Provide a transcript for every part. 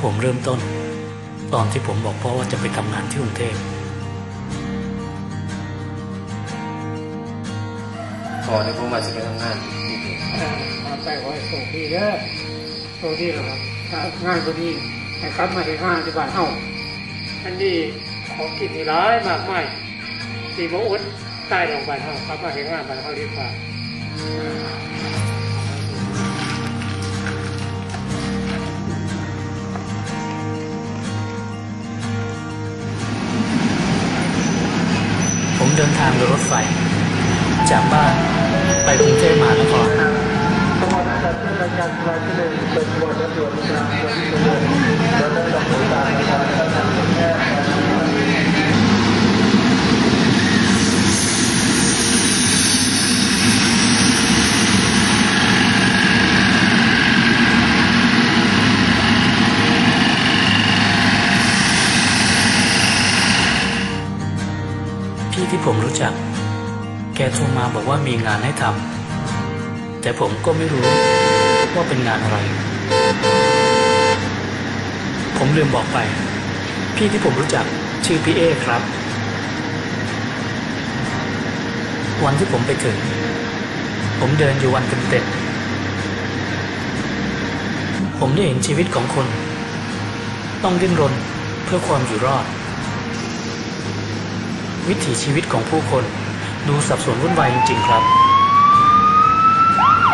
ของผมเริ่มต้น ตอนที่ผมบอกพ่อว่าจะไปทำงานที่กรุงเทพพอที่ผมมาจะไปทำงานที่กรุงเทพเอ่อมาไปขอให้โชคดีเด้อโชคดีแล้วครับถ้างานพอดีให้กลับมาเห็นงานที่บ้านเฮาอันนี้ของกินที่ร้ายมากมายที่บ่อดตายลงบ้านเฮากลับมาเห็นงานบ้านเฮาดีกว่า เดินทางโดยรถไฟ จากบ้านไปกรุงเทพมหานครพี่ที่ผมรู้ จัก แกโทรมาบอกว่ามีงานให้ทำ แต่ผมก็ไม่รู้ว่าเป็นงานอะไร ผมลืมบอกไป พี่ที่ผมรู้จักชื่อพี่เอครับ วันที่ผมไปถึง ผมเดินอยู่วันเต็มๆผมได้เห็นชีวิตของคน ต้องดิ้นรนเพื่อความอยู่รอด วิถีชีวิตของผู้คน ดูสับสนวุ่นวายจริงๆครับ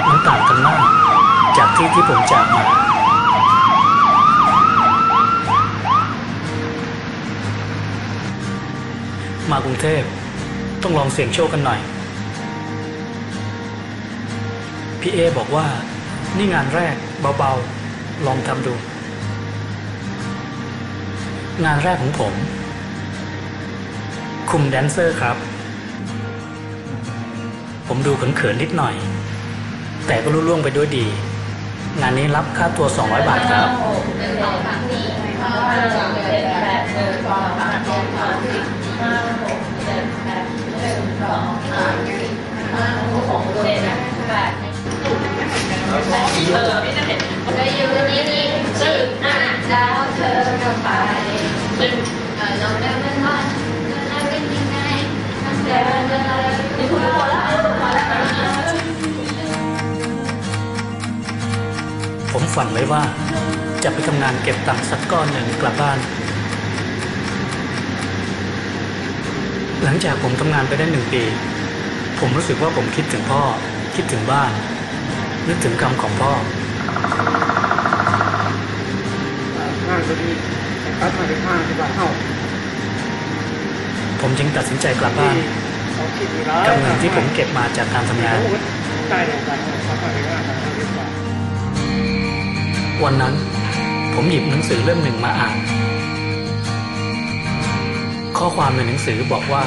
มันต่างกันมาก จากที่ที่ผมจากมามา กรุงเทพ ต้องลองเสี่ยงโชคกันหน่อย พี่เอบอกว่า นี่งานแรกเบาๆ ลองทำดู งานแรกของผม คุมแดนเซอร์ครับ ผมดูเขินๆนิดหน่อย แต่ก็รุ่ล่วงไปด้วยดี งานนี้รับค่าตัว 200 บาทครับจะ ฝันไว้ว่า จะไปทำงานเก็บตังค์สักก้อนหนึ่งกลับบ้าน หลังจากผมทำงานไปได้หนึ่งปี ผมรู้สึกว่าผมคิดถึงพ่อ คิดถึงบ้าน นึกถึงคำของพ่องานพอดีให้กลับมาเห็นงานที่บ้านเฮาผมจึงตัดสินใจกลับบ้านของกินที่ร้ายกับเงินที่ผมเก็บมาจากการทำงาน วันนั้น ผมหยิบหนังสือเล่มหนึ่งมาอ่าน ข้อความในหนังสือบอกว่า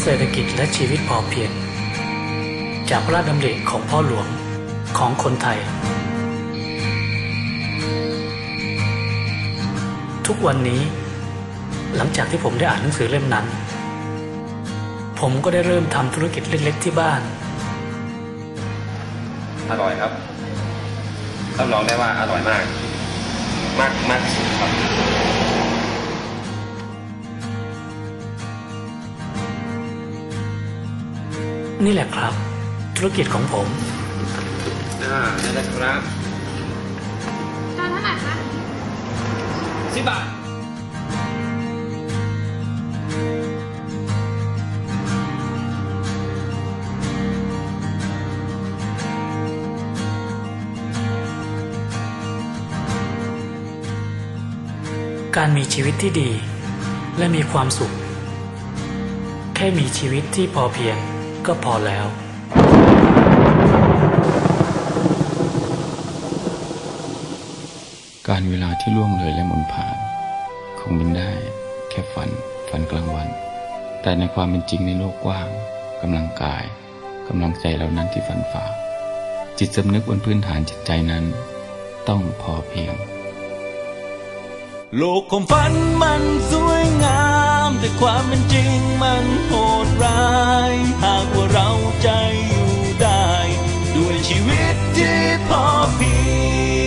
เศรษฐกิจและชีวิตพอเพียง จากพระราชดำริของพ่อหลวงของคนไทย ทุกวันนี้ หลังจากที่ผมได้อ่านหนังสือเล่มนั้น ผมก็ได้เริ่มทำธุรกิจเล็กๆที่บ้าน อร่อยครับรับรองได้ว่าอร่อยมาก มากมากที่สุดครับนี่แหละครับ ธุรกิจของผม อ่าได้แล้วครับตอนเท่าไหร่คะสิบบาท การมีชีวิตที่ดี และมีความสุข แค่มีชีวิตที่พอเพียงก็พอแล้ว การเวลาที่ล่วงเลยและหมุนผ่าน คงเป็นได้ แค่ฝัน ฝันกลางวัน แต่ในความเป็นจริงในโลกกว้างกำลังกายกำลังใจเหล่านั้นที่ฝันฝ่าจิตสำนึกบนพื้นฐานจิตใจนั้น ต้องพอเพียง โลกของฝันมันสวยงาม แต่ความเป็นจริงมันโหดร้าย หากว่าเราใจอยู่ได้ ด้วยชีวิตที่พอเพียง